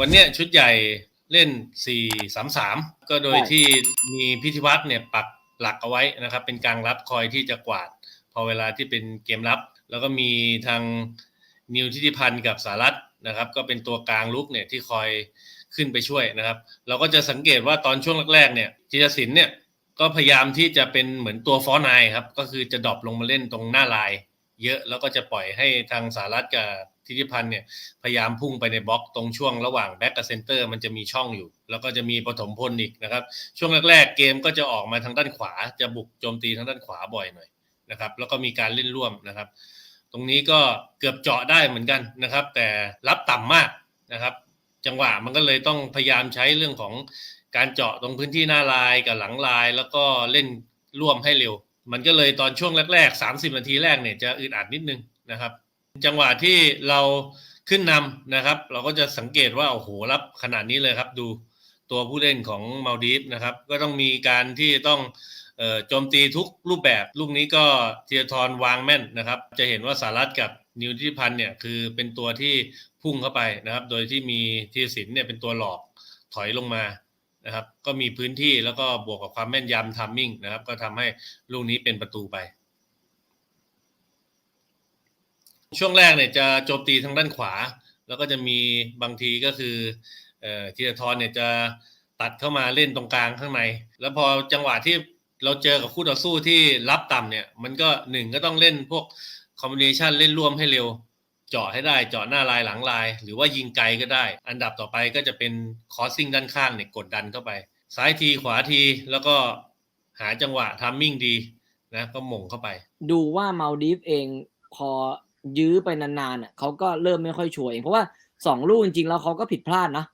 วันเนี้ยชุดใหญ่เล่น 4-3-3 ก็โดยใช่ที่มีพิธีวัตรเนี่ยปักหลักเอาไว้นะครับ เป็นกลางรับคอยที่จะกวาด พอเวลาที่เป็นเกมรับ แล้วก็มีทางนิวทิติพันธ์กับสารัตนะครับ ก็เป็นตัวกลางลุกเนี่ยที่คอยขึ้นไปช่วยนะครับ เราก็จะสังเกตว่าตอนช่วงแรกๆเนี่ยจิรศิลป์เนี่ยก็พยายามที่จะเป็นเหมือนตัวฟอร์ไนายครับ ก็คือจะดรอปลงมาเล่นตรงหน้าลาย เยอะแล้วก็จะปล่อยให้ทางสารัตกับทิติพันธ์เนี่ยพยายามพุ่งไปในบล็อกตรงช่วงระหว่างแบ็กกับเซนเตอร์มันจะมีช่องอยู่ แล้วก็จะมีปฐมพลอีกนะครับ ช่วงแรกๆเกมก็จะออกมาทางด้านขวา จะบุกโจมตีทางด้านขวาบ่อยหน่อยนะครับ แล้วก็มีการเล่นร่วมนะครับ ตรงนี้ก็เกือบเจาะได้เหมือนกันนะครับ แต่รับต่ำมากนะครับ จังหวะมันก็เลยต้องพยายามใช้เรื่องของการเจาะตรงพื้นที่หน้าลายกับหลังลาย แล้วก็เล่นร่วมให้เร็ว มันก็เลยตอนช่วงแรกๆ 30 นาทีแรกเนี่ยจะอึดอัดนิดนึงนะครับ จังหวะที่เราขึ้นนำนะครับ เราก็จะสังเกตว่าโอ้โหรับขนาดนี้เลยครับ ดูตัวผู้เล่นของมาลดีฟนะครับ ก็ต้องมีการที่ต้องโจมตีทุกรูปแบบลูกนี้ก็เทียทรวางแม่นนะครับ จะเห็นว่าสารัตกับนิวทิพันธ์เนี่ยคือเป็นตัวที่พุ่งเข้าไปนะครับ โดยที่มีทีรศิลป์เนี่ยเป็นตัวหลอกถอยลงมา นะครับก็มีพื้นที่แล้วก็บวกกับความแม่นยำทัมมิ่งนะครับ ก็ทำให้ลูกนี้เป็นประตูไป ช่วงแรกเนี่ยจะโจมตีทางด้านขวา แล้วก็จะมีบางทีก็คือเอ่อธีรทรเนี่ยจะตัดเข้ามาเล่นตรงกลางข้างใน แล้วพอจังหวะที่เราเจอกับคู่ต่อสู้ที่รับต่ำเนี่ย มันก็หนึ่งก็ต้องเล่นพวกคอมบิเนชันเล่นร่วมให้เร็ว จาะให้ได้เจาะหน้าลายหลังลาย หรือว่ายิงไกลก็ได้ อันดับต่อไปก็จะเป็นคอสซิ่งด้านข้างเนี่ยกดดันเข้าไป ซ้ายทีขวาทีแล้วก็หาจังหวะทัมมิ่งดีนะก็หม่งเข้าไป ดูว่ามาลดีฟเองพอยื้อไปนานๆอะเขาก็เริ่มไม่ค่อยชัวร์เอง เพราะว่าสองลูกจริงๆแล้วเขาก็ผิดพลาดนะ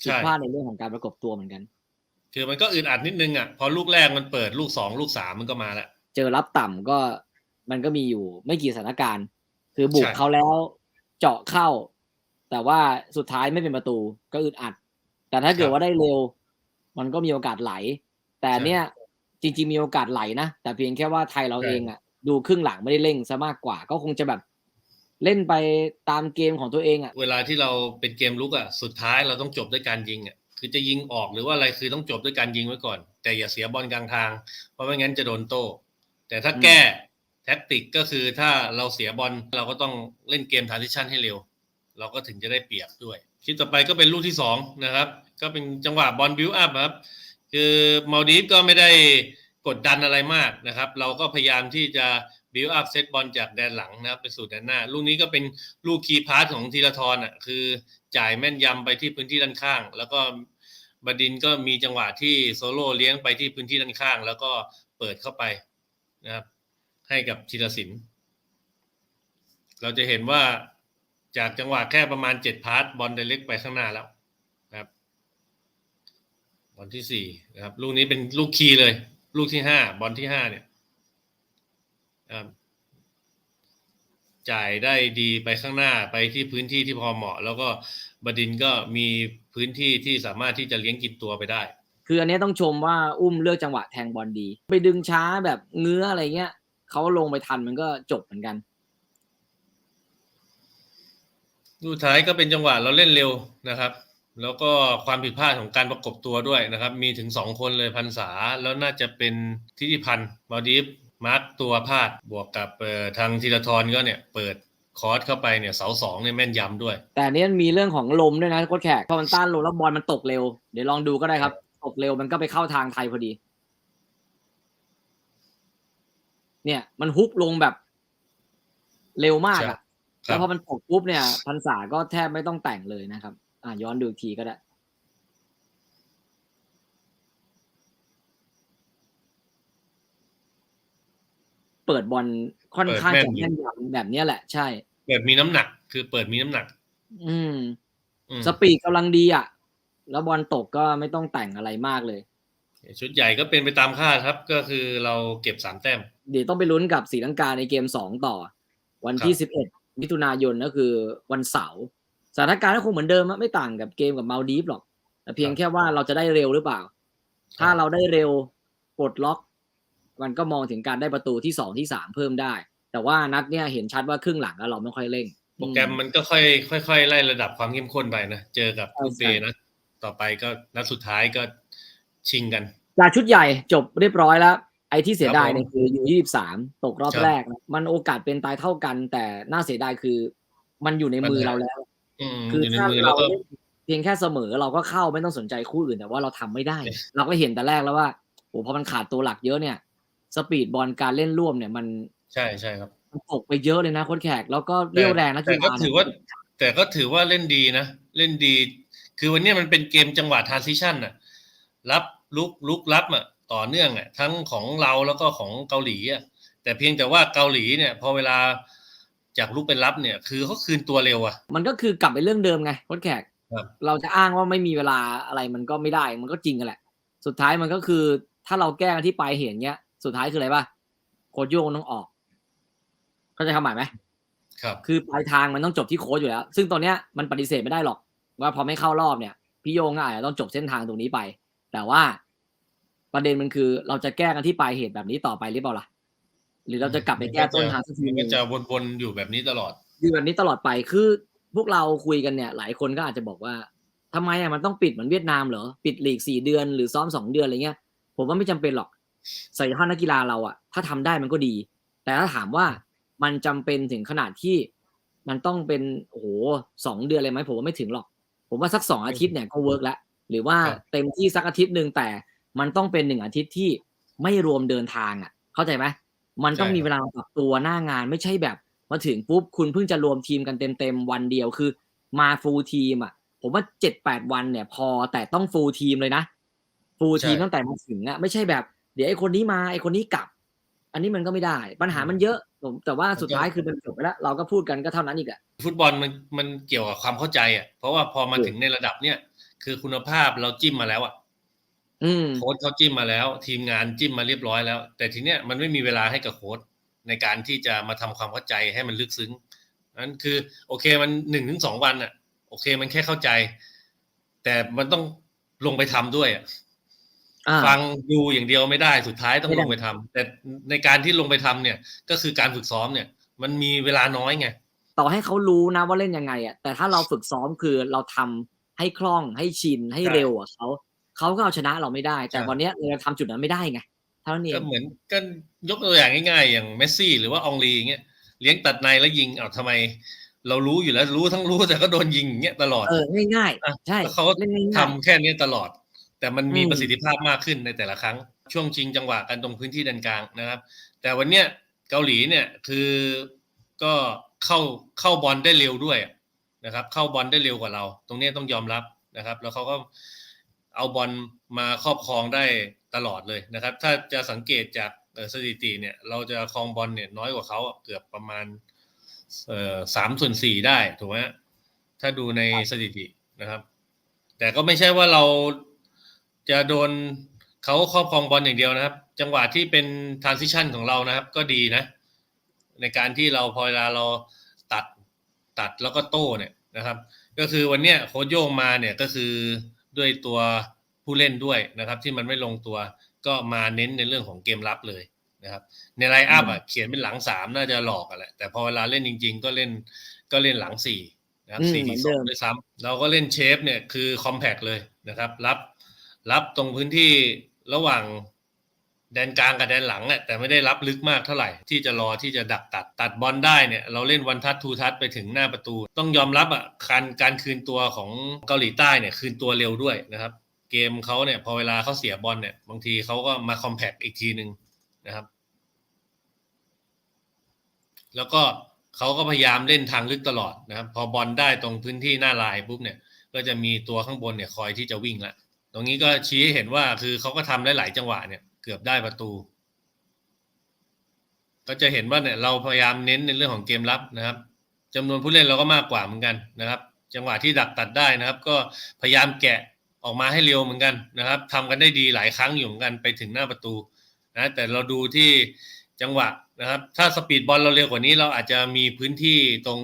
ใช่ผิดพลาดในเรื่องของการประกบตัวเหมือนกัน คือมันก็อึดอัดนิดนึงอะพอลูกแรกมันเปิดลูกสองลูกสามมันก็มาแล้วเจอรับต่ำก็มันก็มีอยู่ไม่กี่สถานการณ์ คือบุกใช่เขาแล้วเจาะเข้า แต่ว่าสุดท้ายไม่เป็นประตูก็อึดอัด แต่ถ้าเกิดว่าได้เร็ว มันก็มีโอกาสไหล แต่เนี่ยจริง ๆ มีโอกาสไหลนะแต่เพียงแค่ว่าไทยเราเองอะ ดูครึ่งหลังไม่ได้เร่งซะมากกว่า ก็คงจะแบบเล่นไปตามเกมของตัวเองอะ เวลาที่เราเป็นเกมลุกอะสุดท้ายเราต้องจบด้วยการยิงอะคือจะยิงออกหรือว่าอะไรคือต้องจบด้วยการยิงไว้ก่อน แต่อย่าเสียบอลกลางทาง เพราะไม่งั้นจะโดนโต้แต่ถ้าแก้ แท็กติกก็คือถ้าเราเสียบอลเราก็ต้องเล่นเกมทาร์ติชันให้เร็ว เราก็ถึงจะได้เปรียบด้วยคลิปต่อไปก็เป็นลูกที่สองนะครับ ก็เป็นจังหวะบอลบิวอัพครับ คือมาลดีฟก็ไม่ได้กดดันอะไรมากนะครับ เราก็พยายามที่จะบิวอัพเซตบอลจากแดนหลังนะครับไปสู่แดนหน้า ลูกนี้ก็เป็นลูกคีย์พาสของธีรทรอะคือจ่ายแม่นยำไปที่พื้นที่ด้านข้าง แล้วก็บดินก็มีจังหวะที่โซโล่เลี้ยงไปที่พื้นที่ด้านข้าง แล้วก็เปิดเข้าไปนะครับ ให้กับธีรศิลป์เราจะเห็นว่าจากจังหวะแค่ประมาณเจ็ดพาสบอลไดเล็กไปข้างหน้าแล้วนะครับบอลที่สี่นะครับลูกนี้เป็นลูกคีย์เลย ลูกที่ห้าบอลที่ห้าเนี่ยครับจ่ายได้ดีไปข้างหน้าไปที่พื้นที่ที่พอเหมาะ แล้วก็บดินก็มีพื้นที่ที่สามารถที่จะเลี้ยงกินตัวไปได้ คืออันนี้ต้องชมว่าอุ้มเลือกจังหวะแทงบอลดี ไปดึงช้าแบบเงื้ออะไรเงี้ย เขาลงไปทันมันก็จบเหมือนกันลูกท้ายก็เป็นจังหวะเราเล่นเร็วนะครับ แล้วก็ความผิดพลาดของการประกบตัวด้วยนะครับ มีถึงสองคนเลยพันษาแล้วน่าจะเป็นทิติพันธ์มาดีฟมาร์กตัวพลาดบวกกับเอ่อทางธีรทรก็เนี่ยเปิดคอร์สเข้าไปเนี่ยเสาสองเนี่ยแม่นยำด้วย แต่อันนี้มันมีเรื่องของลมด้วยนะโค้ชแขกพอมันต้านลมแล้วบอลมันตกเร็ว เดี๋ยวลองดูก็ได้ครับ ตกเร็วมันก็ไปเข้าทางไทยพอดี เนี่ย มันฮุบลงแบบเร็วมากครัอะบแล้วพอมันตกปุ๊บเนี่ยพันษาก็แทบไม่ต้องแต่งเลยนะครับ อะย้อนดูอีกทีก็ได้เปิดบอลค่อนข้างเปิดจะแม่แม่นนยำแบบเนี้ยแหละ ใช่ เปิดมีน้ำหนัก คือเปิดมีน้ำหนักอืมอืม สปีดกำลังดีอะ แล้วบอลตกก็ไม่ต้องแต่งอะไรมากเลย ชุดใหญ่ก็เป็นไปตามคาดครับ ก็คือเราเก็บสามแต้ม เดี๋ยวต้องไปลุ้นกับสีลังกาในเกมสองต่อ วันที่สิบเอ็ดมิถุนายนก็คือวันเสาร์สถานการณ์ก็คงเหมือนเดิมอะไม่ต่างกับเกมกับมาลดีฟหรอกแต่เพียงครับแค่ว่าเราจะได้เร็วหรือเปล่า ถ้าเราได้เร็วปลดล็อก มันก็มองถึงการได้ประตูที่สองที่สามเพิ่มได้ แต่ว่านัดเนี่ยเห็นชัดว่าครึ่งหลังแล้วเราไม่ค่อยเร่งโปรแกรมมันก็ค่อยค่อยๆไล่ระดับความเข้มข้นไปนะเจอกับใช่ลูกเปนะต่อไปก็นัดสุดท้ายก็ชิงกันจากชุดใหญ่จบเรียบร้อยแล้ว ไอ้ที่เสียดายครับผมเนี่ยคืออยู่ยี่สามตกรอบครับแรกนะมันโอกาสเป็นตายเท่ากัน แต่น่าเสียดายคือ มันอยู่ในมือปัญหาเราแล้วอืมคืออยู่ในถ้ามือแล้เราวก็เล่นเพียงแค่เสมอเราก็เข้าไม่ต้องสนใจคู่อื่นแต่ว่าเราทำไม่ได้ เราก็เห็นแต่แรกแล้วว่าโอ้พอมันขาดตัวหลักเยอะเนี่ย สปีดบอลการเล่นร่วมเนี่ยมันใช่ใช่ครับมันตกไปเยอะเลยนะโค้ชแขกแล้วก็เรี่ยวแรงนะแต่กีก็ฬาถือว่า แต่ก็ถือว่าเล่นดีนะเล่นดี คือวันเนี้ยมันเป็นเกมจังหวะทรานซิชันน่ะ รับลุกลุกรับอะ ต่อเนื่องอะทั้งของเราแล้วก็ของเกาหลีอะแต่เพียงแต่ว่าเกาหลีเนี่ยพอเวลาจากลุกเป็นรับเนี่ย คือเขาคืนตัวเร็วอะมันก็คือกลับไปเรื่องเดิมไงโค้ชแขกครับเราจะอ้างว่าไม่มีเวลาอะไรมันก็ไม่ได้มันก็จริงกันแหละ สุดท้ายมันก็คือถ้าเราแก้กันที่ปลายเหตุเนี้ย สุดท้ายคืออะไรป่ะโค้ชโยงต้องออกเข้าใจคำหมายไหมครับ คือปลายทางมันต้องจบที่โค้ชอยู่แล้ว ซึ่งตอนเนี้ยมันปฏิเสธไม่ได้หรอก ว่าพอไม่เข้ารอบเนี่ยพี่โยงก็อาจจะต้องจบเส้นทางตรงนี้ไป แต่ว่า ประเด็นมันคือเราจะแก้กันที่ปลายเหตุแบบนี้ต่อไปหรือเปล่าล่ะ หรือเราจะกลับไปแก้ต้นทางสักทีมันหนึก็งจะวนๆอยู่แบบนี้ตลอด อยู่แบบนี้ตลอดไปคือ พวกเราคุยกันเนี่ย หลายคนก็อาจจะบอกว่าทำไมอะมันต้องปิดเหมือนเวียดนามเหรอปิดลีกสี่เดือนหรือซ้อมสองเดือนอะไรเงี้ย ผมว่าไม่จำเป็นหรอกศักยภาพนักกีฬาเราอะ ถ้าทำได้มันก็ดี แต่ถ้าถามว่ามันจำเป็นถึงขนาดที่มันต้องเป็นโอ้โหสองเดือนเลยไหมผมว่าไม่ถึงหรอก ผมว่าสักสองอาทิตย์เนี่ยก็เวิร์กแล้วหรือว่าครับเต็มที่สักอาทิตย์หนึ่งแต่ มันต้องเป็นหนึ่งอาทิตย์ที่ไม่รวมเดินทางอะ เข้าใจไหมมันต้องมีเวลาปรับตัวหน้างานไม่ใช่แบบ มาถึงปุ๊บคุณเพิ่งจะรวมทีมกันเต็มๆวันเดียวคือ มาฟูลทีมอะ ผมว่าเจ็ดแปดวันเนี่ย พอแต่ต้องฟูลทีมเลยนะฟูลทีมใช่ตั้งแต่มาถึงอะไม่ใช่แบบ เดี๋ยวไอ้คนนี้มาไอ้คนนี้กลับ อันนี้มันก็ไม่ได้ ปัญหามันเยอะผมแต่ว่าสุดท้ายคือมันจบไปแล้ว เราก็พูดกันก็เท่านั้นอีกอะฟุตบอลมันมันเกี่ยวกับความเข้าใจอะเพราะว่าพอมาถูกถึงในระดับเนี้ยคือคุณภาพเราจิ้มมาแล้วอะอืม โค้ชเขาจิ้มมาแล้ว ทีมงานจิ้มมาเรียบร้อยแล้ว แต่ทีเนี้ยมันไม่มีเวลาให้กับโค้ชในการที่จะมาทำความเข้าใจให้มันลึกซึ้งนั้นคือ โอเคมันหนึ่งถึงสองวันอะ โอเคมันแค่เข้าใจ แต่มันต้องลงไปทำด้วยอะอ่าฟังดูอย่างเดียวไม่ได้สุดท้ายต้องไม่ได้ลงไปทำแต่ในการที่ลงไปทำเนี่ย ก็คือการฝึกซ้อมเนี่ย มันมีเวลาน้อยไงต่อให้เขารู้นะว่าเล่นยังไงอะแต่ถ้าเราฝึกซ้อมคือเราทำให้คล่องให้ชินให้ใช่เร็วอะเขา เขาก็เอาชนะเราไม่ได้ แต่ใช่วันเนี้ยเราทำจุดนั้นไม่ได้ไงเท่านั้นเอก็งเหมือนก็ยกตัวอย่างง่ายๆ อย่างเมสซี่หรือว่าอองลีอย่างเงี้ยเลี้ยงตัดในแล้วยิงอ้าวทำไม เรารู้อยู่แล้วรู้ทั้งรู้แต่ก็โดนยิงอย่างเงี้ยตลอดเออง่ายอะๆใช่แล้วเขาเล่นง่ายทำแค่นี้ตลอด แต่มันมีอืมประสิทธิภาพมากขึ้นในแต่ละครั้ง ช่วงชิงจังหวะกันตรงพื้นที่ด้านกลางนะครับ แต่วันเนี้ยเกาหลีเนี่ยคือก็เข้าเข้าบอลได้เร็วด้วยนะครับ เข้าบอลได้เร็วกว่าเรา ตรงเนี้ยต้องยอมรับนะครับ แล้วเขาก็ เอาบอลมาครอบครองได้ตลอดเลยนะครับ ถ้าจะสังเกตจากสถิติเนี่ย เราจะครองบอลเนี่ยน้อยกว่าเขาเกือบประมาณสามส่วนสี่ได้ถูกไหมถ้าดูในสถิตินะครับ แต่ก็ไม่ใช่ว่าเราจะโดนเขาครอบครองบอลอย่างเดียวนะครับ จังหวะที่เป็น transition ของเรานะครับ ก็ดีนะ ในการที่เราพอเวลาเราตัดตัดแล้วก็โต้เนี่ยนะครับ ก็คือวันเนี้ยโค้ชโยงมาเนี่ยก็คือด้วยตัว ผู้เล่นด้วยนะครับ ที่มันไม่ลงตัวก็มาเน้นในเรื่องของเกมรับเลยนะครับ ในไลน์อัพอะเขียนเป็นหลังสามน่าจะหลอกกันแหละแต่พอเวลาเล่นจริง ๆ ก็เล่นก็เล่นหลังสี่นะครับอืมสี่เหมือนสเดิองมด้วยซ้ำเราก็เล่นเชฟเนี่ยคือคอมแพกเลยนะครับ รับ รับตรงพื้นที่ระหว่างแดนกลางกับแดนหลังอะแต่ไม่ได้รับลึกมากเท่าไหร่ ที่จะรอที่จะดักตัดตัดบอลได้เนี่ย เราเล่นวันทัดทูทัดไปถึงหน้าประตู ต้องยอมรับอะการการคืนตัวของเกาหลีใต้เนี่ยคืนตัวเร็วด้วยนะครับ เกมเขาเนี่ยพอเวลาเขาเสียบอลเนี่ย บางทีเขาก็มาคอมแพกอีกทีหนึ่งนะครับ แล้วก็เขาก็พยายามเล่นทางลึกตลอดนะครับ พอบอลได้ตรงพื้นที่หน้าลายปุ๊บเนี่ย ก็จะมีตัวข้างบนเนี่ยคอยที่จะวิ่งละตรงนี้ก็ชี้ให้เห็นว่าคือเขาก็ทำได้หลายจังหวะเนี่ยเกือบได้ประตู ก็จะเห็นว่าเนี่ยเราพยายามเน้นในเรื่องของเกมรับนะครับจำนวนผู้เล่นเราก็มากกว่าเหมือนกันนะครับ จังหวะที่ดักตัดได้นะครับ ก็พยายามแกะ ออกมาให้เร็วเหมือนกันนะครับทำกันได้ดีหลายครั้งอยู่เหมือนกันไปถึงหน้าประตูนะแต่เราดูที่จังหวะนะครับ ถ้าสปีดบอลเราเร็วกว่านี้ เราอาจจะมีพื้นที่ตรง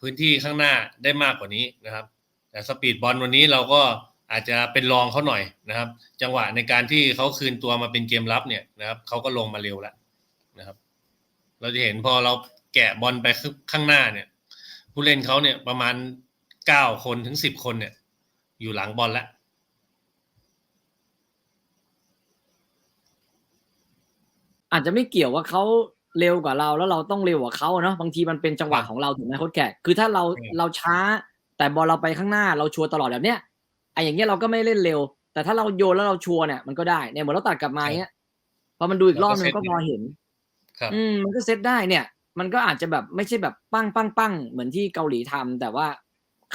พื้นที่ข้างหน้าได้มากกว่านี้นะครับ แต่สปีดบอลวันนี้เราก็อาจจะเป็นรองเขาหน่อยนะครับ จังหวะในการที่เขาคืนตัวมาเป็นเกมรับเนี่ยนะครับเขาก็ลงมาเร็วแล้วนะครับ เราจะเห็นพอเราแกะบอลไปข้างหน้าเนี่ย ผู้เล่นเขาเนี่ยประมาณเก้าคนถึงสิบคนเนี่ย อยู่หลังบอลแล้วอาจจะไม่เกี่ยวว่าเขาเร็วกว่าเราแล้วเราต้องเร็วกว่าเขาเนาะบางทีมันเป็นจังหวะครับของเราถูกไหมโค้ชแขกคือถ้าเราอืมเราช้า แต่บอลเราไปข้างหน้าเราชัวร์ตลอดแบบเนี้ยไอ้อย่างเงี้ยเราก็ไม่เล่นเร็ว แต่ถ้าเราโยนแล้วเราชัวร์เนี่ยมันก็ได้เนี่ยเหมือนเราตัดกลับมาเงี้ยพอมันดูอีกรอบนึงมันก็พอเห็นครับอืมมันก็เซตได้เนี่ย มันก็อาจจะแบบไม่ใช่แบบปั้งปั้งปั้งเหมือนที่เกาหลีทำแต่ว่า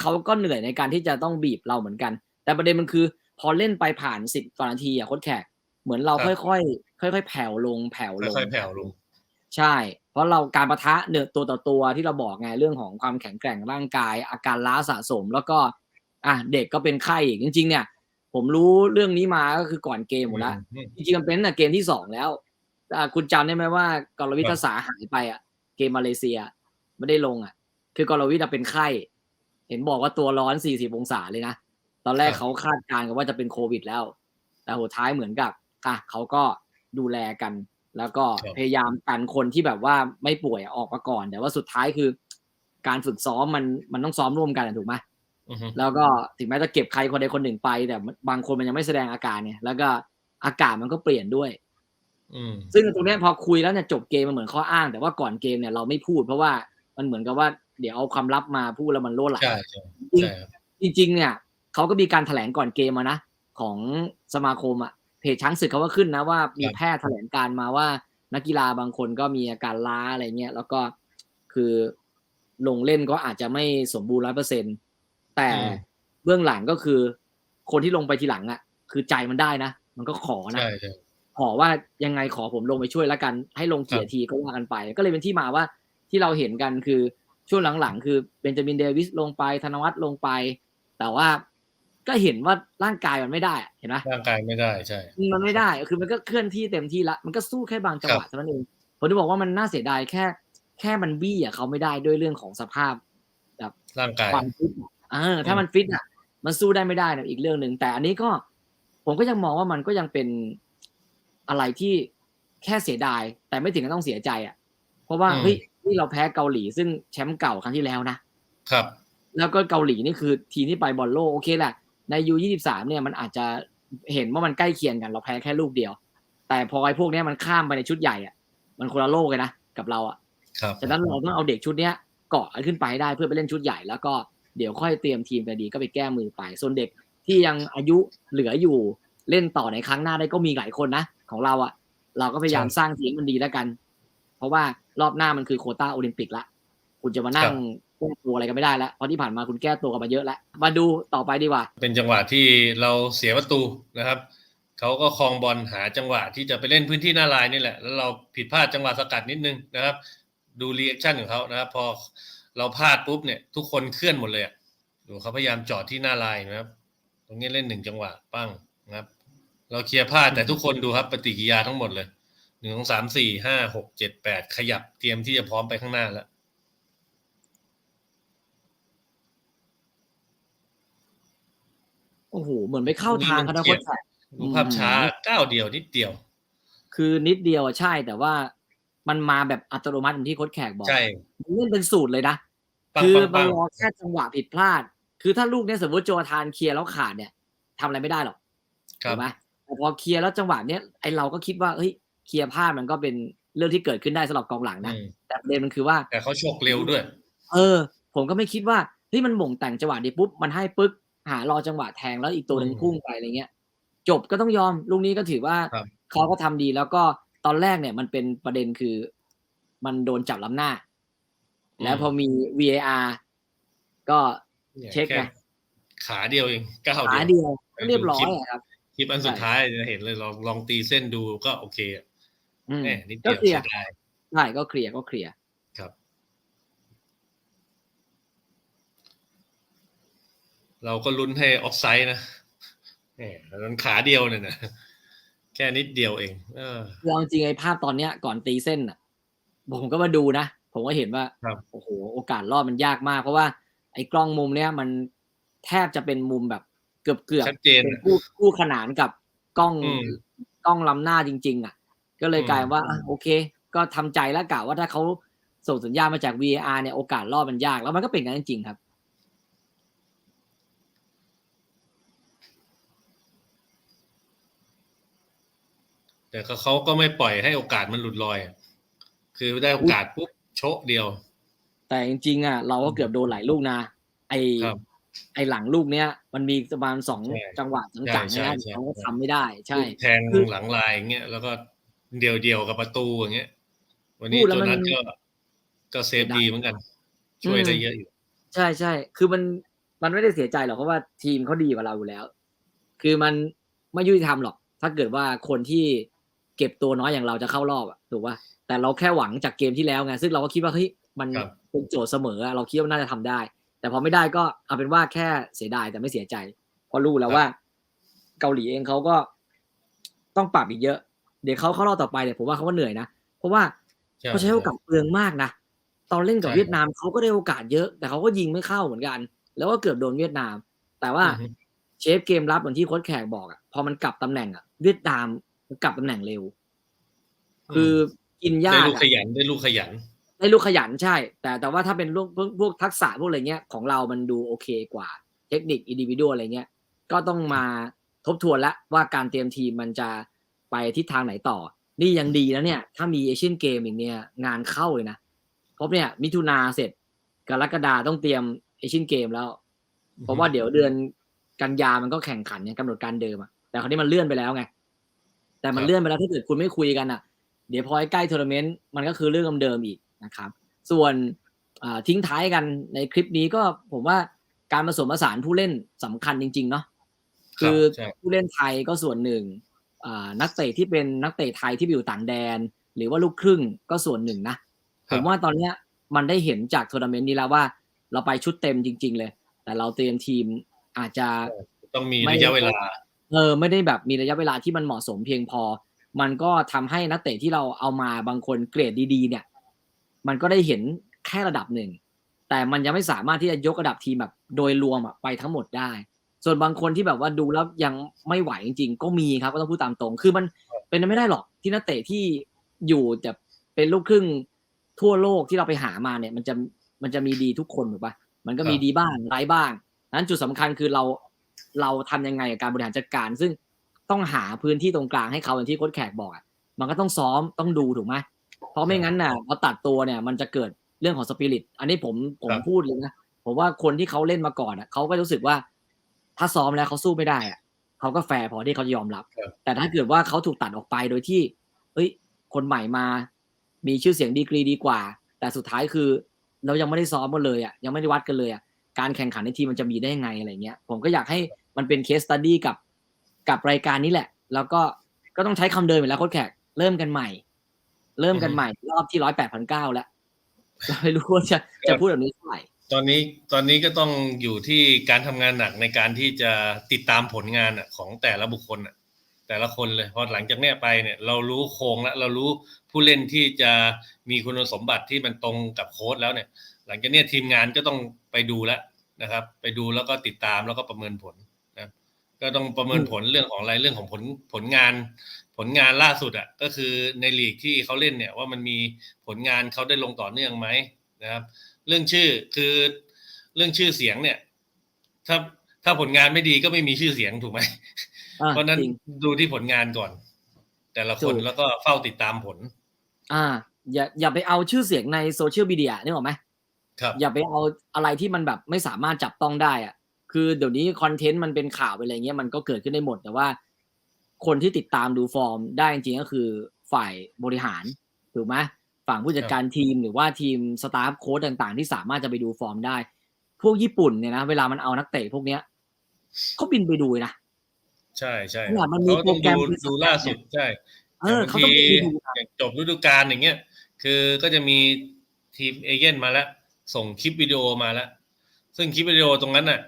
เขาก็เหนื่อยในการที่จะต้องบีบเราเหมือนกัน แต่ประเด็นมันคือ พอเล่นไปผ่านสิบกว่านาทีอะโค้ชแขกเหมือนเราครับค่อยๆค่อยๆแผ่วลงแผ่วลงค่อยๆแผ่วลง ใช่ เพราะเราการประทะเนือตัวต่อตัวที่เราบอกไงเรื่องของความแข็งแกร่งร่างกาย อาการล้าสะสมแล้วก็อะเด็กก็เป็นไข้อีกจริง ๆ เนี่ย ผมรู้เรื่องนี้มาก็คือก่อนเกมหมดแล้วอืมจริงๆมันเป็นตั้งแต่เกมที่สองแล้วอะคุณจำได้ไหมว่ากรวิทครับยาษาหายไปอะเกมมาเลเซียไม่ได้ลงอะ คือกรวิทย์อะเป็นไข้ เห็นบอกว่าตัวร้อน 40 องศาเลยนะ ตอนแรกครับเขาคาดการณ์กันว่าจะเป็นโควิดแล้ว แต่หัวท้ายเหมือนกับอะเขาก็ดูแลกัน แล้วก็ครับพยายามกันคนที่แบบว่าไม่ป่วยออกมาก่อน แต่ว่าสุดท้ายคือ การฝึกซ้อมมันมันต้องซ้อมร่วมกันอะถูกไหมอือฮึแล้วก็ถึงแม้จะเก็บใครคนใดคนหนึ่งไป แต่บางคนมันยังไม่แสดงอาการเนี่ย แล้วก็อากาศมันก็เปลี่ยนด้วยอืมซึ่งตรงเนี้ยพอคุยแล้วเนี่ยจบเกมมันเหมือนข้ออ้าง แต่ว่าก่อนเกมเนี่ยเราไม่พูดเพราะว่ามันเหมือนกับว่า เดี๋ยวเอาความลับมาพูดแล้วมันโล่ไหลใช่ใช่ใช่ครับจริงๆเนี่ยเขาก็มีการแถลงก่อนเกมมานะของสมาคมอะเพจช้างศึกเขาก็ขึ้นนะว่ามีแพทย์แถลงการมาว่า นักกีฬาบางคนก็มีอาการล้าอะไรเงี้ยแล้วก็คือลงเล่นก็อาจจะไม่สมบูรณ์ร้อยเปอร์เซ็นแต่อืมเบื้องหลังก็คือ คนที่ลงไปทีหลังอะคือใจมันได้นะ มันก็ขอนะใช่ใช่ขอว่ายังไงขอผมลงไปช่วยแล้วกัน ให้ลงเกียครับทีก็ว่ากันไป ก็เลยเป็นที่มาว่าที่เราเห็นกันคือ ช่วงหลังๆ คือเบนจามินเดวิสลงไปธนวัฒน์ลงไป แต่ว่าก็เห็นว่าร่างกายมันไม่ได้อะเห็นไหมร่างกายไม่ได้ใช่ มันไม่ได้คือมันก็เคลื่อนที่เต็มที่ละมันก็สู้แค่บางจังหวะครับเท่านั้นเองผมจะบอกว่ามันน่าเสียดายแค่ แค่มันบี้อะเขาไม่ได้ด้วยเรื่องของสภาพร่างกายความฟิตอะเออถ้ามันฟิตอะ มันสู้ได้ไม่ได้นะอีกเรื่องหนึ่งแต่อันนี้ก็ ผมก็ยังมองว่ามันก็ยังเป็นอะไรที่แค่เสียดาย แต่ไม่ถึงกับต้องเสียใจอะ เพราะว่าอืมเฮ้ย นี่เราแพ้เกาหลีซึ่งแชมป์เก่าครั้งที่แล้วนะครับ แล้วก็เกาหลีนี่คือทีมที่ไปบอลโลกโอเคแหละในยูยี่สิบสามเนี่ยมันอาจจะเห็นว่ามันใกล้เคียงกัน เราแพ้แค่ลูกเดียว แต่พอไอ้พวกเนี้ยมันข้ามไปในชุดใหญ่อะ มันคนละโลกเลยนะกับเราอะครับฉะนั้นเราต้องเอาเด็กชุดเนี้ยเกาะขึ้นไปให้ได้เพื่อไปเล่นชุดใหญ่แล้วก็เดี๋ยวค่อยเตรียมทีมไปดีก็ไปแก้มือไปส่วนเด็กที่ยังอายุเหลืออยู่เล่นต่อในครั้งหน้าได้ก็มีหลายคนนะของเราอะเราก็พยายามสร้างทีมมันดีแล้วกัน เพราะว่า รอบหน้ามันคือโควต้าโอลิมปิกละคุณจะมานั่งแก้ตัวอะไรกันไม่ได้แล้วเพราะที่ผ่านมาคุณแก้ตัวกันมาเยอะแล้วมาดูต่อไปดีกว่า เป็นจังหวะที่เราเสียประตูนะครับเขาก็คลองบอลหาจังหวะที่จะไปเล่นพื้นที่หน้าลายนี่แหละ แล้วเราผิดพลาดจังหวะสกัดนิดนึงนะครับ ดูรีแอคชั่นของเขานะครับ พอเราพลาดปุ๊บเนี่ย ทุกคนเคลื่อนหมดเลยอะดูเขาพยายามจอดที่หน้าลายนะครับ ตรงนี้เล่นหนึ่งจังหวะปั้งนะครับ เราเคลียร์พลาดแต่ทุกคนดูครับปฏิกิริยาทั้งหมดเลย หนึ่งสองสามสี่ห้าหกเจ็ดแปดขยับเตรียมที่จะพร้อมไปข้างหน้าแล้วโอ้โหเหมือนไม่เข้าทางคณะโค้ชแขกดูภาพช้าก้าวเดียวนิดเดียว คือนิดเดียวอะใช่แต่ว่ามันมาแบบอัตโนมัติเหมือนที่โค้ชแขกบอกใช่มันเล่นเป็นสูตรเลยนะปังคือปัมางปังรอแค่จังหวะผิดพลาด คือถ้าลูกเนี้ยสมมติโจทานเคลียร์แล้วขาดเนี่ยทำอะไรไม่ได้หรอกครัถูบกไหมแต่พอเคลียร์แล้วจังหวะเนี้ยไอเราก็คิดว่าเฮ้ย เคลียร์พลาดมันก็เป็นเรื่องที่เกิดขึ้นได้สำหรับกองหลังนะอืมแต่ประเด็นมันคือว่า แต่เขาโชกเร็วด้วย เออ ผมก็ไม่คิดว่าเฮ้ยมันหม่งแต่งจังหวะดีปุ๊บมันให้ปึ๊กหารอจังหวะแทงแล้วอีกตัวหนึ่งอืมพุ่งไปอะไรเงี้ย จบก็ต้องยอมลูกนี้ก็ถือว่าครับเขาก็ทำดีแล้วก็ตอนแรกเนี่ยมันเป็นประเด็นคือ มันโดนจับล้ำหน้า แล้วพอมี VAR ก็นี่ยเช็คไงแขาเดียวเองก้าวขาเดียวเดียวก็เรียบร้อยอะครับคลิปอันสุดใช่ท้ายจะเห็นเลยลองลองตีเส้นดูก็โอเค อะอืมแหมนิดก็เดียวเคลียร์เสียดายใช่ก็เคลียร์ก็เคลียร์ครับ เราก็ลุ้นให้ออฟไซด์นะแหมมันขาเดียวเนี่ยนะแค่นิดเดียวเองเออคือเอาจริงๆไอ้ภาพตอนเนี้ยก่อนตีเส้นอะ ผมก็มาดูนะ ผมก็เห็นว่าครับโอ้โหโอกาสรอดมันยากมาก เพราะว่าไอ้กล้องมุมเนี้ยมันแทบจะเป็นมุมแบบเกือบเกือบชัดเจนเป็นอะคู่คู่ขนานกับกล้องอืมกล้องล้ำหน้าจริง ๆ อะ ก็เลยอืมกลายว่าอะโอเค ก็ทำใจแล้วกะว่าถ้าเขาส่งสัญญาณมาจาก VAR เนี่ยโอกาสรอดมันยากแล้วมันก็เป็นอย่างนั้นจริงๆครับ แต่ก็เขาก็ไม่ปล่อยให้โอกาสมันหลุดลอยอะคือได้โอกาสปุ๊บโชะเดียว แต่จริงๆอะเราก็เกือบโดนหลายลูกนะ ไอครับไอหลังลูกเนี้ย มันมีประมาณสองใช่จังหวะจังๆใช่นะใช่เขาก็ทำไม่ได้ ใช่แทงคือหลังลายอย่างเงี้ยแล้วก็ เดียวเดียวๆกับประตูอย่างเงี้ย วันนี้พูดแล้วตัวมัน นั้นก็ก็เซฟดีเหมือนกัน ช่วยได้เยอะอยู่ ใช่ใช่คือมันมันไม่ได้เสียใจหรอกเพราะว่าทีมเขาดีกว่าเราอยู่แล้ว คือมันไม่ยุติธรรมหรอก ถ้าเกิดว่าคนที่เก็บตัวน้อยอย่างเราจะเข้ารอบอะถูกป่ะแต่เราแค่หวังจากเกมที่แล้วไงซึ่งเราก็คิดว่าเฮ้ยมันครับ เป็นโจทย์เสมออะเราคิดว่าน่าจะทำได้ แต่พอไม่ได้ก็เอาเป็นว่าแค่เสียดายแต่ไม่เสียใจเพราะรู้แล้วว่า เกาหลีเองเขาก็ต้องปรับอีกเยอะ เดี๋ยวเขาเข้ารอบต่อไปเนี่ยผมว่าเขาก็เหนื่อยนะ เพราะว่าเขาใช้โอกาสเปลืองมากนะตอนเล่นกับใช่เวียดนามเขาก็ได้โอกาสเยอะ แต่เขาก็ยิงไม่เข้าเหมือนกัน แล้วก็เกือบโดนเวียดนาม แต่ว่าอือฮึเชฟเกมรับเหมือนที่โค้ชแขกบอกอะพอมันกลับตำแหน่งอะเวียดนามมันกลับตำแหน่งเร็ว คือกินยาได้กลูกอะขยันได้ลูกขยันได้ลูกขยันใช่ แต่แต่ว่าถ้าเป็นพวกพวกพวกทักษะพวกอะไรเงี้ยของเรามันดูโอเคกว่า เทคนิคอินดิวิด a l อะไรเงี้ย ก็ต้องมาทบทวนละว่าการเตรียมทีมมันจะไป ทิศทางไหนต่อ นี่ยังดีนะเนี่ย ถ้ามีเอเชียนเกมอีกเนี่ยงานเข้าเลยนะเพราะเนี่ยมิถุนาเสร็จกรกฎาต้องเตรียมเอเชียนเกมแล้ว เพราะว่าเดี๋ยวเดือนกันยามันก็แข่งขันเนี่ยกำหนดการเดิมอะแต่คราวนี้มันเลื่อนไปแล้วไงแต่มันครับเลื่อนไปแล้วถ้าเกิดคุณไม่คุยกันอะเดี๋ยวพอใกล้ทัวร์นาเมนต์มันก็คือเรื่องเดิมๆอีกนะครับ ส่วนอ่าทิ้งท้ายกันในคลิปนี้ก็ผมว่าการผสมผสานผู้เล่นสำคัญจริง ๆ เนาะครับคือใช่ผู้เล่นไทยก็ส่วนหนึ่งอ่า นักเตะที่เป็นนักเตะไทยที่ไปอยู่ต่างแดน หรือว่าลูกครึ่งก็ส่วนหนึ่งนะคผรับมว่าตอนเนี้ยมันได้เห็นจากทัวร์นาเมนต์นี้แล้วว่า เราไปชุดเต็มจริง ๆ เลย แต่เราเตรียมทีมอาจจะต้องมีไม่ระยะเวลาเออไม่ได้แบบมีระยะเวลาที่มันเหมาะสมเพียงพอ มันก็ทำให้นักเตะที่เราเอามาบางคนเกรดดีๆ เนี่ย มันก็ได้เห็นแค่ระดับหนึ่งแต่มันยังไม่สามารถที่จะยกระดับทีมแบบโดยรวมอะไปทั้งหมดได้ ส่วนบางคนที่แบบว่าดูแล้วยังไม่ไหวจริง ๆ ก็มีครับก็ต้องพูดตามตรง คือมันเป็นไปไม่ได้หรอกที่นักเตะที่อยู่แต่เป็นลูกครึ่งทั่วโลกที่เราไปหามาเนี่ย มันจะมันจะมีดีทุกคนถูกปะมันก็มีครับดีบ้างไร้บ้างนั้นจุดสำคัญคือเราเราทำยังไงกับการบริหารจัดการ ซึ่งต้องหาพื้นที่ตรงกลางให้เขาอย่างที่โค้ชแขกบอกอะมันก็ต้องซ้อมต้องดูถูกไหมเพราะไม่งั้นน่ะพอตัดตัวเนี่ย มันจะเกิดเรื่องของสปิริตอันนี้ผมผมครับพูดเลยนะผมว่าคนที่เขาเล่นมาก่อนอะเขาก็รู้สึกว่า ถ้าซ้อมแล้วเขาสู้ไม่ได้อะเขาก็แฟร์พอที่เขาจะยอมรับครับ แต่ถ้าเกิดว่าเขาถูกตัดออกไปโดยที่เอ้ย คนใหม่มา มีชื่อเสียงดีกรีดีกว่า แต่สุดท้ายคือ เรายังไม่ได้ซ้อมกันเลยอะ ยังไม่ได้วัดกันเลยอะ การแข่งขันในทีมมันจะมีได้ยังไงอะไรเงี้ย ผมก็อยากให้มันเป็นเคสตัดดี้กับกับรายการนี้แหละ แล้วก็ก็ต้องใช้คำเดิมอยู่แล้วโค้ชแขก เริ่มกันใหม่ เริ่มกันใหม่ รอบที่ร้อยแปดพันเก้าแล้วเราไม่รู้ว่าจะจะพูดแบบนี้เท่าไหร่ ตอนนี้ตอนนี้ก็ต้องอยู่ที่การทำงานหนักในการที่จะติดตามผลงานอะของแต่ละบุคคลอะแต่ละคนเลยพอหลังจากเนี้ยไปเนี่ยเรารู้โครงแล้วเรารู้ผู้เล่นที่จะมีคุณสมบัติที่มันตรงกับโค้ดแล้วเนี่ย หลังจากเนี้ยทีมงานก็ต้องไปดูแล้วนะครับ ไปดูแล้วก็ติดตามแล้วก็ประเมินผลนะก็ต้องประเมินผลเรื่องของอะไรเรื่องของผลผลงาน ผลงานล่าสุดอะก็คือในลีกที่เขาเล่นเนี่ยว่ามันมีผลงานเขาได้ลงต่อเนื่องไหมนะครับ เรื่องชื่อคือเรื่องชื่อเสียงเนี่ย ถ้าถ้าผลงานไม่ดีก็ไม่มีชื่อเสียงถูกไหมอะเพราะฉะนั้นจริงดูที่ผลงานก่อน แต่ละคนถูกแล้วก็เฝ้าติดตามผล อ่า อย่าอย่าไปเอาชื่อเสียงในโซเชียลมีเดียนึกออกไหมครับ อย่าไปเอาอะไรที่มันแบบไม่สามารถจับต้องได้อะคือเดี๋ยวนี้คอนเทนต์มันเป็นข่าวไปอะไรเงี้ยมันก็เกิดขึ้นได้หมด แต่ว่า คนที่ติดตามดูฟอร์มได้จริงๆก็คือฝ่ายบริหารถูกไหม ฝั่งผู้จัดการทีมหรือว่าทีมสตาฟโค้ชต่างๆ ที่สามารถจะไปดูฟอร์มได้ พวกญี่ปุ่นเนี่ยนะ เวลามันเอานักเตะพวกเนี้ยเขาบินไปดูนะ ใช่ใช่ขนาดมันมีเขาต้องโปรแกรดูมดูล่าสุดใช่เออเขาต้องไปดูนะอย่างจบฤดูกาลอย่างเงี้ย คือก็จะมีทีมเอเย่นมาแล้ว ส่งคลิปวิดีโอมาแล้ว ซึ่งคลิปวิดีโอตรงนั้นน่ะ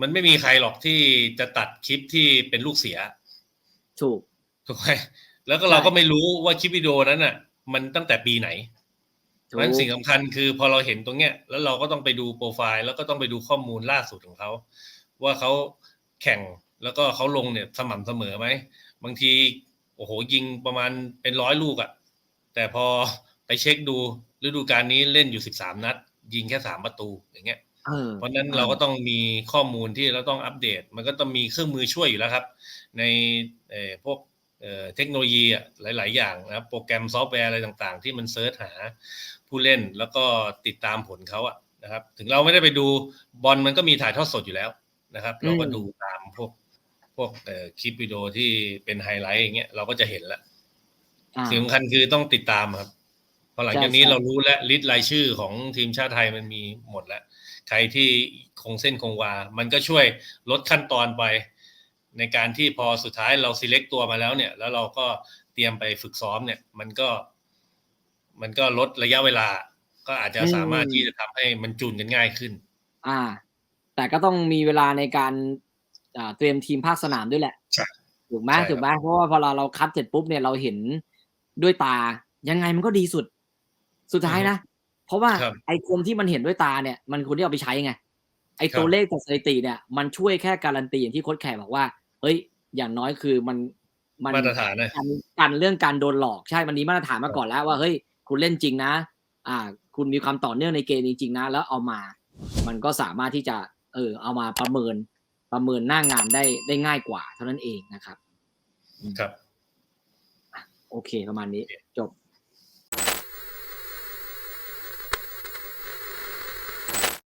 มันไม่มีใครหรอกที่จะตัดคลิปที่เป็นลูกเสีย ถูกถูกไหมแล้วก็เราก็ไม่รู้ว่าคลิปวิดีโอนั้นน่ะ มันตั้งแต่ปีไหนเพถูราะฉะนั้นสิ่งสำคัญคือพอเราเห็นตรงเนี้ยแล้วเราก็ต้องไปดูโปรไฟล์ แล้วก็ต้องไปดูข้อมูลล่าสุดของเขาว่าเขาแข่งแล้วก็เขาลงเนี่ยสม่ำเสมอไหมบางทีโอ้โหยิงประมาณเป็นร้อยลูกอะ่ะ แต่พอไปเช็คดูฤดูกาลนี้เล่นอยู่สิบสามนัด ยิงแค่สามประตูอย่างเงี้ยเออเพราะฉะนั้นเราก็ต้องมีข้อมูลที่เราต้องอัปเดต มันก็ต้องมีเครื่องมือช่วยอยู่แล้วครับ ในเอ่อพวก เอ่อเทคโนโลยีอะหลาย ๆ อย่างนะครับโปรแกรมซอฟต์แวร์อะไรต่าง ๆ ที่มันเซิร์ชหาผู้เล่นแล้วก็ติดตามผลเขาอะนะครับ ถึงเราไม่ได้ไปดูบอลมันก็มีถ่ายทอดสดอยู่แล้วนะครับ เราก็ดูตามพวกพวกเอ่อคลิปวิดีโอที่เป็นไฮไลท์อย่างเงี้ยเราก็จะเห็นแล้วอ่าสิ่งสำคัญคือต้องติดตามครับพอหลังจากนี้ใช่ใช่เรารู้แล้วลิสต์รายชื่อของทีมชาติไทยมันมีหมดแล้ว ใครที่คงเส้นคงวา มันก็ช่วยลดขั้นตอนไป ในการที่พอสุดท้ายเรา select ตัวมาแล้วเนี่ย แล้วเราก็เตรียมไปฝึกซ้อมเนี่ย มันก็ มันก็ลดระยะเวลา ก็อาจจะสามารถที่จะทำให้มันจูนกันง่ายขึ้น อ่า แต่ก็ต้องมีเวลาในการอ่าเตรียมทีมภาคสนามด้วยแหละใช่ถูกไหมใช่ครับถูกไหมเพราะว่าพอเราเราคัดเสร็จปุ๊บเนี่ยเราเห็นด้วยตายังไงมันก็ดีสุด สุดท้ายนะ เพราะว่าครับไอ้คนที่มันเห็นด้วยตาเนี่ย มันควรที่เอาไปใช้ไงไอ้ครับตัวเลขจากสถิติเนี่ยมันช่วยแค่การันตีอย่างที่โค้ชแขกบอกว่า เฮ้ย อย่างน้อยคือมันมันมาตรฐานนะกันกันเรื่องการโดนหลอกใช่มันมีมาตรฐานมาก่อนแล้วว่าเฮ้ยคุณเล่นจริงนะ อ่า คุณมีความต่อเนื่องในเกมจริงๆนะ แล้วเอามา มันก็สามารถที่จะ เออ เอามาประเมิน ประเมินหน้างานได้ได้ง่ายกว่า เท่านั้นเองนะครับ ครับ โอเคประมาณนี้จบ